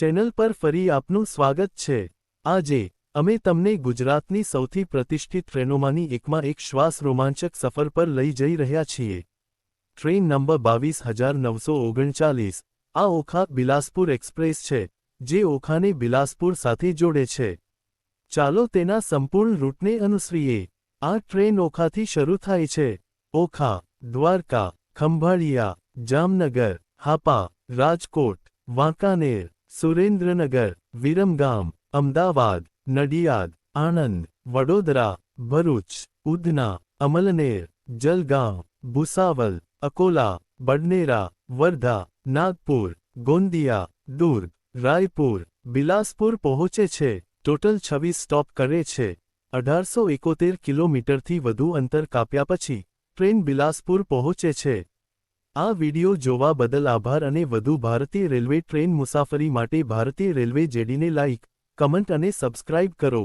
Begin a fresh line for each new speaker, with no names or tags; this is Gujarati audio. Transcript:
ચેનલ પર ફરી આપનું સ્વાગત છે. આજે, અમે તમને ગુજરાતની સૌથી પ્રતિષ્ઠિત ટ્રેનોમાંની એકમાં એક શ્વાસ રોમાંચક સફર પર લઈ જઈ રહ્યા છીએ. ટ્રેન નંબર બાવીસ હજાર નવસો ઓગણચાલીસ, આ ઓખા બિલાસપુર એક્સપ્રેસ છે, જે ઓખાને બિલાસપુર સાથે જોડે છે. ચાલો તેના સંપૂર્ણ રૂટને અનુસરીએ. આ ટ્રેન ઓખાથી શરૂ થાય છે. ઓખા, દ્વારકા, ખંભાળિયા, જામનગર, હાપા, રાજકોટ, વાંકાનેર સુરેન્દ્રનગર, વિરમગામ, અમદાવાદ, નડિયાદ, આણંદ, વડોદરા, ભરૂચ, ઉધના, અમલનેર, જલગાંવ, ભૂસાવલ, અકોલા, બડનેરા, વર્ધા, નાગપુર, ગોંદિયા, દુર્ગ, રાયપુર, બિલાસપુર પહોંચે છે. ટોટલ છવ્વીસ સ્ટોપ કરે છે. અઢારસો એકોતેર કિલોમીટરથી વધુ અંતર કાપ્યા પછી ટ્રેન બિલાસપુર પહોંચે છે. આ વિડિયો જોવા બદલ આભાર અને વધુ ભારતીય રેલવે ટ્રેન મુસાફરી માટે ભારતીય રેલવે જેડીને લાઇક કમેન્ટ અને સબસ્ક્રાઇબ કરો.